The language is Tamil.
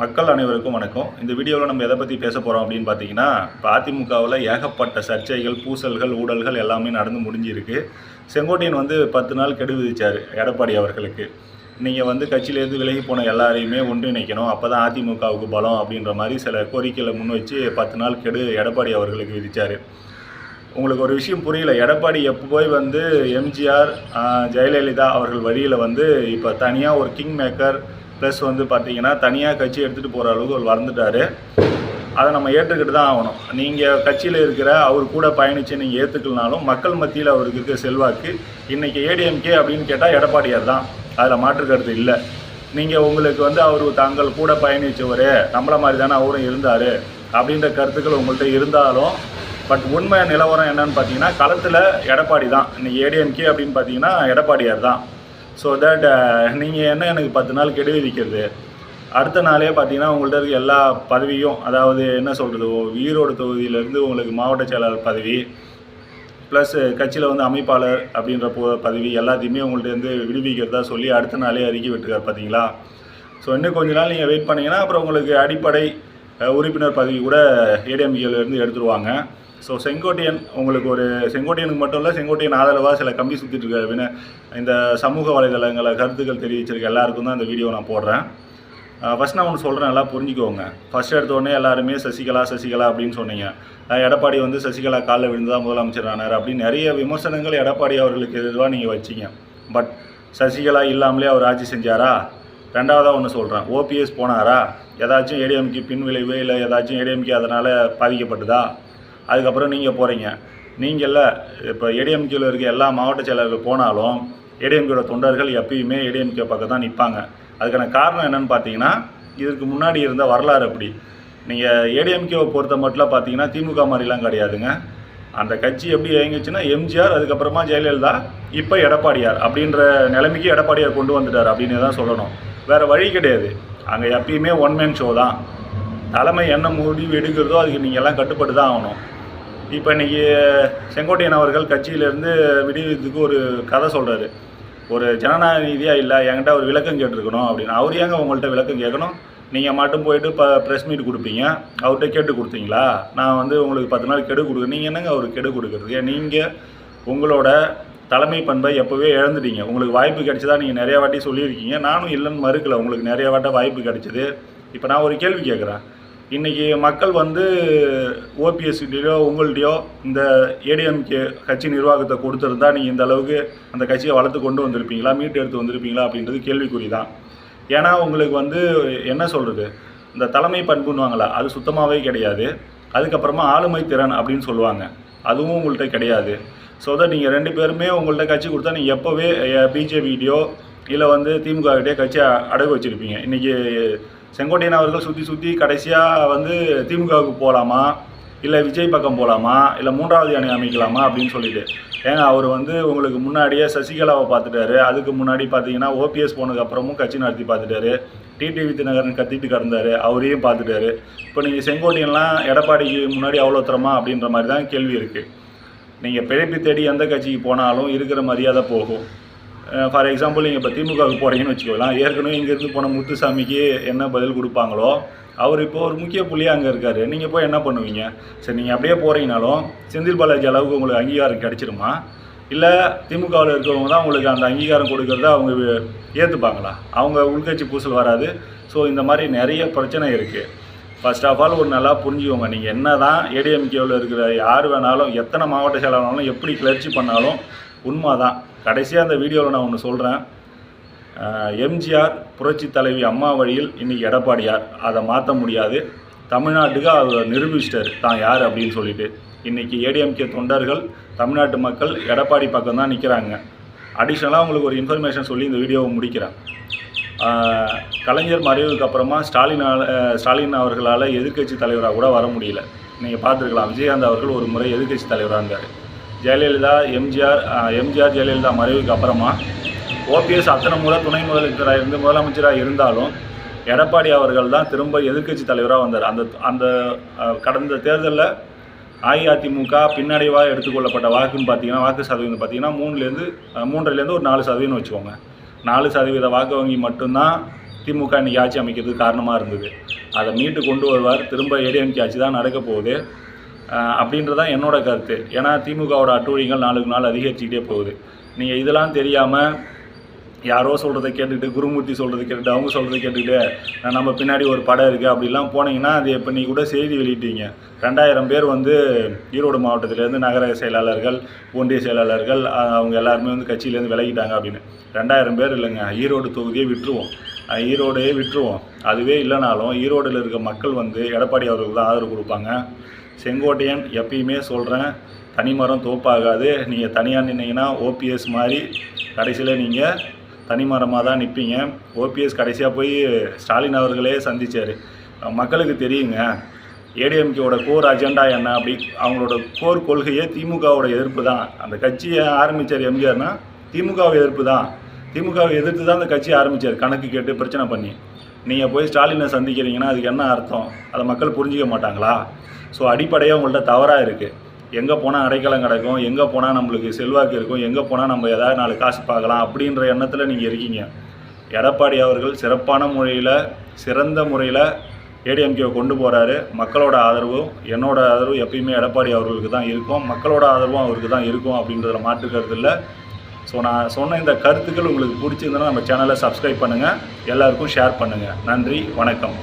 மக்கள் அனைவருக்கும் வணக்கம். இந்த வீடியோவில் நம்ம எதை பற்றி பேச போகிறோம் அப்படின்னு பார்த்தீங்கன்னா இப்போ அதிமுகவில் ஏகப்பட்ட சர்ச்சைகள் பூசல்கள் ஊழல்கள் எல்லாமே நடந்து முடிஞ்சிருக்கு. செங்கோட்டையன் வந்து பத்து நாள் கெடு விதிச்சார் எடப்பாடி அவர்களுக்கு. நீங்கள் வந்து கட்சியிலேருந்து விலகி போன எல்லாரையுமே ஒன்றிணைக்கணும் அப்போ தான் அதிமுகவுக்கு பலம் அப்படின்ற மாதிரி சில கோரிக்கைகளை முன் வச்சு பத்து நாள் கெடு எடப்பாடி அவர்களுக்கு விதித்தார் உங்களுக்கு ஒரு விஷயம் புரியல எடப்பாடி எப்போ போய் வந்து எம்ஜிஆர் ஜெயலலிதா அவர்கள் வழியில் வந்து இப்போ தனியாக ஒரு கிங் மேக்கர் ப்ளஸ் வந்து பார்த்தீங்கன்னா தனியாக கட்சி எடுத்துகிட்டு போகிற அளவுக்கு அவர் வளர்ந்துட்டாரு. அதை நம்ம ஏற்றுக்கிட்டு தான் ஆகணும். நீங்கள் கட்சியில் இருக்கிற அவர் கூட பயணித்து நீங்கள் ஏற்றுக்கலனாலும் மக்கள் மத்தியில் அவருக்கு இருக்க செல்வாக்கு இன்றைக்கி ஏடிஎம்கே அப்படின்னு கேட்டால் எடப்பாடியார் தான். அதில் மாற்று கருத்து இல்லை. நீங்கள் உங்களுக்கு வந்து அவர் தாங்கள் கூட பயணித்தவர் நம்மளை மாதிரி தானே அவரும் இருந்தார் அப்படின்ற கருத்துக்கள் உங்கள்கிட்ட இருந்தாலும் பட் உண்மை நிலவரம் என்னன்னு பார்த்தீங்கன்னா களத்தில் எடப்பாடி தான். இன்றைக்கி ஏடிஎம்கே அப்படின்னு பார்த்தீங்கன்னா எடப்பாடியார் தான். ஸோ தட் நீங்கள் என்ன எனக்கு பத்து நாள் கெடு விதிக்கிறது? அடுத்த நாளே பார்த்தீங்கன்னா உங்கள்கிட்ட இருக்க எல்லா பதவியும் அதாவது என்ன சொல்கிறது ஈரோடு தொகுதியிலேருந்து உங்களுக்கு மாவட்ட செயலாளர் பதவி ப்ளஸ் கட்சியில் வந்து அமைப்பாளர் அப்படின்ற போ பதவி எல்லாத்தையுமே உங்கள்கிட்ட இருந்து விடுவிக்கிறதா சொல்லி அடுத்த நாளே அறிக்கை விட்டுருக்கார் பார்த்தீங்களா ஸோ இன்னும் கொஞ்ச நாள் நீங்கள் வெயிட் பண்ணிங்கன்னா அப்புறம் உங்களுக்கு அடிப்படை உறுப்பினர் பதவி கூட ஏடிஎம்கேலேருந்து எடுத்துருவாங்க. ஸோ செங்கோட்டையன் உங்களுக்கு ஒரு செங்கோட்டையனுக்கு மட்டும் இல்லை செங்கோட்டையன் ஆதரவாக சில கம்பி சுற்றிட்டு இருக்க வின இந்த சமூக வலைதளங்களை கருத்துக்கள் தெரிவிச்சிருக்க எல்லாருக்கும் தான் இந்த வீடியோ நான் போடுறேன். ஃபஸ்ட் நான் ஒன்று சொல்கிறேன் நல்லா புரிஞ்சுக்கோங்க. ஃபஸ்ட் எடுத்தோடனே எல்லாருமே சசிகலா சசிகலா அப்படின்னு சொன்னீங்க. எடப்பாடி வந்து சசிகலா காலில் விழுந்து தான் முதலமைச்சர் ஆனார் அப்படின்னு நிறைய விமர்சனங்கள் எடப்பாடி அவர்களுக்கு எதுவாக நீங்கள் வச்சீங்க. பட் சசிகலா இல்லாமலே அவர் ஆட்சி செஞ்சாரா? ரெண்டாவதாக ஒன்று சொல்கிறேன் ஓபிஎஸ் போனாரா? ஏதாச்சும் ஏடிஎம்கி பின் விளைவு இல்லை ஏதாச்சும் ஏடிஎம்கே அதனால் பாதிக்கப்பட்டதா? அதுக்கப்புறம் நீங்கள் போகிறீங்க நீங்கள் இப்போ ஏடிஎம்கேல இருக்க எல்லா மாவட்ட செயலர்கள் போனாலும் ஏடிஎம்கேட தொண்டர்கள் எப்பயுமே ஏடிஎம்கே பக்கம் தான் நிற்பாங்க அதுக்கான காரணம் என்னன்னு பார்த்தீங்கன்னா இதுக்கு முன்னாடி இருந்த வரலாறு அப்படி. நீங்கள் ஏடிஎம்கேவை பொறுத்த மட்டும் பார்த்தீங்கன்னா திமுக மாதிரிலாம் கிடையாதுங்க. அந்த கட்சி எப்படி இயங்குச்சுன்னா எம்ஜிஆர் அதுக்கப்புறமா ஜெயலலிதா இப்போ எடப்பாடியார் அப்படின்ற நிலைமைக்கு எடப்பாடியார் கொண்டு வந்துட்டார் அப்படின்னு தான் சொல்லணும். வேறு வழி கிடையாது. அங்கே எப்பயுமே ஒன் மேன் ஷோ தான். தலைமை என்ன முடிவு எடுக்கிறதோ அதுக்கு நீங்கள் எல்லாம் கட்டுப்பட்டு தான் ஆகணும். இப்போ இன்றைக்கி செங்கோட்டையன் அவர்கள் கட்சியிலேருந்து விடுவித்துக்கு ஒரு கதை சொல்கிறாரு ஒரு ஜனநாயக ரீதியாக இல்லை என்கிட்ட ஒரு விளக்கம் கேட்டிருக்கணும் அப்படின்னு. அவர் ஏங்க உங்கள்கிட்ட விளக்கம் கேட்கணும்? நீங்கள் மட்டும் போயிட்டு இப்போ ப்ரெஸ் மீட் கொடுப்பீங்க. அவர்கிட்ட கேட்டு கொடுத்தீங்களா? நான் வந்து உங்களுக்கு பத்து நாள் கெடு கொடுக்குறேன். நீங்கள் என்னங்க அவருக்கு கெடு கொடுக்குறது? நீங்கள் உங்களோட தலைமை பண்பை எப்போவே இழந்துட்டீங்க. உங்களுக்கு வாய்ப்பு கிடைச்சதா நீங்கள் நிறையா வாட்டி சொல்லியிருக்கீங்க. நானும் இல்லைன்னு மறுக்கல. உங்களுக்கு நிறையா வாட்ட வாய்ப்பு கிடைச்சிது. இப்போ நான் ஒரு கேள்வி கேட்குறேன். இன்றைக்கி மக்கள் வந்து ஓபிஎஸ்கிட்டயோ உங்கள்கிட்டயோ இந்த ஏடிஎம்கே கட்சி நிர்வாகத்தை கொடுத்துருந்தா நீங்கள் இந்த அளவுக்கு அந்த கட்சியை வளர்த்து கொண்டு வந்திருப்பீங்களா மீட்டு எடுத்து வந்திருப்பீங்களா அப்படின்றது கேள்விக்குறி தான் ஏன்னா உங்களுக்கு வந்து என்ன சொல்கிறது இந்த தலைமை பண்புன்னுவாங்களா அது சுத்தமாகவே கிடையாது. அதுக்கப்புறமா ஆளுமை திறன் அப்படின்னு சொல்லுவாங்க. அதுவும் உங்கள்கிட்ட கிடையாது. ஸோ தட் நீங்கள் ரெண்டு பேருமே உங்கள்கிட்ட கட்சி கொடுத்தா நீங்கள் எப்போவே பிஜேபிகிட்டயோ இல்லை வந்து திமுக கிட்டே அடகு வச்சுருப்பீங்க. இன்றைக்கி செங்கோட்டையன் அவர்கள் சுற்றி சுற்றி கடைசியாக வந்து திமுகவுக்கு போகலாமா இல்லை விஜய் பக்கம் போகலாமா இல்லை மூன்றாவது அணி அமைக்கலாமா அப்படின்னு சொல்லிட்டு. ஏங்க அவர் வந்து உங்களுக்கு முன்னாடியே சசிகலாவை பார்த்துட்டாரு. அதுக்கு முன்னாடி பார்த்தீங்கன்னா ஓபிஎஸ் போனதுக்கப்புறமும் கட்சி நடத்தி பார்த்துட்டாரு. டிடிவி தினகரன் கத்திட்டு கிடந்தார். அவரையும் பார்த்துட்டாரு. இப்போ நீங்கள் செங்கோட்டையன்லாம் எடப்பாடிக்கு முன்னாடி அவ்வளோ தரமா அப்படின்ற மாதிரி தான் கேள்வி இருக்குது நீங்கள் பிழைப்பு தேடி எந்த கட்சிக்கு போனாலும் இருக்கிற மரியாதை போகும். ஃபார் எக்ஸாம்பிள் நீங்கள் இப்போ திமுகவுக்கு போகிறீங்கன்னு வச்சுக்கலாம் ஏற்கனவே இங்கேருந்து போன முத்துசாமிக்கு என்ன பதில் கொடுப்பாங்களோ அவர் இப்போ ஒரு முக்கிய புள்ளியாக அங்கே இருக்கார். நீங்கள் போய் என்ன பண்ணுவீங்க? சரி நீங்கள் அப்படியே போகிறீங்கனாலும் செந்தில் பாலாஜி அளவுக்கு உங்களுக்கு அங்கீகாரம் கிடச்சிருமா? இல்லை திமுகவில் இருக்கிறவங்க தான் உங்களுக்கு அந்த அங்கீகாரம் கொடுக்கறத அவங்க ஏற்றுப்பாங்களா அவங்க உள்கட்சி பூசல் வராது. ஸோ இந்த மாதிரி நிறைய பிரச்சனை இருக்குது ஃபர்ஸ்ட் ஆஃப் ஆல் ஒரு நல்லா புரிஞ்சுக்கோங்க. நீங்கள் என்ன தான் ஏடிஎம்கேவில் இருக்கிற யார் வேணாலும் எத்தனை மாவட்ட செயலாளர்களும் எப்படி கிளர்ச்சி பண்ணாலும் உண்மை தான் கடைசியாக அந்த வீடியோவில் நான் ஒன்று சொல்கிறேன் எம்ஜிஆர் புரட்சி தலைவி அம்மா வழியில் இன்றைக்கி எடப்பாடியார். அதை மாற்ற முடியாது. தமிழ்நாட்டுக்கு அவர் நிரூபிச்சிட்டார். தான் யார் அப்படின்னு சொல்லிட்டு. இன்றைக்கி ஏடிஎம்கே தொண்டர்கள் தமிழ்நாட்டு மக்கள் எடப்பாடி பக்கம் தான் நிற்கிறாங்க அடிஷ்னலாக உங்களுக்கு ஒரு இன்ஃபர்மேஷன் சொல்லி இந்த வீடியோவை முடிக்கிறேன். கலைஞர் மறைவுக்கு அப்புறமா ஸ்டாலினால் ஸ்டாலின் அவர்களால் எதிர்க்கட்சி தலைவராக கூட வர முடியல. நீங்கள் பார்த்துருக்கலாம் விஜயகாந்த் அவர்கள் ஒரு முறை எதிர்கட்சி தலைவராக இருந்தார். ஜெயலலிதா எம்ஜிஆர் எம்ஜிஆர் ஜெயலலிதா மறைவுக்கு அப்புறமா ஓபிஎஸ் அத்தனை முறை துணை முதலமைச்சராக இருந்து முதலமைச்சராக இருந்தாலும் எடப்பாடி அவர்கள் தான் திரும்ப எதிர்க்கட்சி தலைவராக வந்தார். அந்த அந்த கடந்த தேர்தலில் அஇஅதிமுக பின்னடைவாக எடுத்துக்கொள்ளப்பட்ட வாக்குன்னு பார்த்தீங்கன்னா வாக்கு சதவீதம் பார்த்தீங்கன்னா மூணுலேருந்து மூன்றிலேருந்து ஒரு நாலு சதவீதம் வச்சுக்கோங்க. நாலு சதவீத வாக்கு வங்கி மட்டும்தான் திமுக இன்னைக்கு ஆட்சி அமைக்கிறதுக்கு காரணமாக இருந்தது. அதை மீட்டு கொண்டு வருவார். திரும்ப ஏடிஎம்கே ஆட்சி தான் நடக்க போகுது. அப்படின்றதான் என்னோட கருத்து. ஏன்னா திமுகவோட அட்டூழிகள் நாளுக்கு நாள் அதிகரிச்சுக்கிட்டே போகுது. நீங்கள் இதெல்லாம் தெரியாமல் யாரோ சொல்கிறத கேட்டுக்கிட்டு குருமூர்த்தி சொல்கிறத கேட்டுட்டு அவங்க சொல்கிறத கேட்டுக்கிட்டு நம்ம பின்னாடி ஒரு படம் இருக்குது அப்படிலாம் போனீங்கன்னா அது இப்போ நீ கூட செய்தி வெளியிட்டீங்க. ரெண்டாயிரம் பேர் வந்து ஈரோடு மாவட்டத்திலேருந்து நகர செயலாளர்கள் ஒன்றிய செயலாளர்கள் அவங்க எல்லாருமே வந்து கட்சியிலேருந்து விலகிட்டாங்க அப்படின்னு. ரெண்டாயிரம் பேர் இல்லைங்க. ஈரோடு தொகுதியே விட்டுருவோம். ஈரோடையே விட்டுருவோம். அதுவே இல்லைனாலும் ஈரோடில் இருக்க மக்கள் வந்து எடப்பாடி அவர்களுக்கு தான் ஆதரவு கொடுப்பாங்க. செங்கோட்டையன் எப்பயுமே சொல்கிறேன் தனிமரம் தோப்பாகாது. நீங்கள் தனியாக நின்னீங்கன்னா ஓபிஎஸ் மாதிரி கடைசியில் நீங்கள் தனிமரமாக தான் நிற்பீங்க ஓபிஎஸ் கடைசியாக போய் ஸ்டாலின் அவர்களே சந்திச்சார். மக்களுக்கு தெரியுங்க ஏடிஎம்கேவோட கோர் அஜெண்டா என்ன? அப்படி அவங்களோட கோர் கொள்கையே திமுகவோட எதிர்ப்பு தான். அந்த கட்சியை ஆரம்பித்தார் எம்ஜிஆர்னா திமுகவை எதிர்ப்பு தான். திமுகவை எதிர்த்து தான் அந்த கட்சியை ஆரம்பித்தார் கணக்கு கேட்டு பிரச்சனை பண்ணி. நீங்கள் போய் ஸ்டாலினை சந்திக்கிறீங்கன்னா அதுக்கு என்ன அர்த்தம்? அதை மக்கள் புரிஞ்சிக்க மாட்டாங்களா? ஸோ அடிப்படையாக உங்கள்ட்ட தவறாக இருக்குது எங்கே போனால் அடைக்கலம் கிடைக்கும்? எங்கே போனால் நம்மளுக்கு செல்வாக்கு இருக்கும்? எங்கே போனால் நம்ம ஏதாவது நாலு காசு பார்க்கலாம்? அப்படின்ற எண்ணத்தில் நீங்கள் இருக்கீங்க. எடப்பாடி அவர்கள் சிறப்பான முறையில் சிறந்த முறையில் ஏடிஎம்கேவை கொண்டு போகிறாரு மக்களோட ஆதரவும் என்னோட ஆதரவு எப்பயுமே எடப்பாடி அவர்களுக்கு தான் இருக்கும். மக்களோட ஆதரவும் அவருக்கு தான் இருக்கும் அப்படின்றதுல மாற்று கருத்து இல்லை. ஸோ நான் சொன்ன இந்த கருத்துக்கள் உங்களுக்கு பிடிச்சிருந்தனா நம்ம சேனலை சப்ஸ்கிரைப் பண்ணுங்கள் எல்லாருக்கும் ஷேர் பண்ணுங்கள் நன்றி வணக்கம்.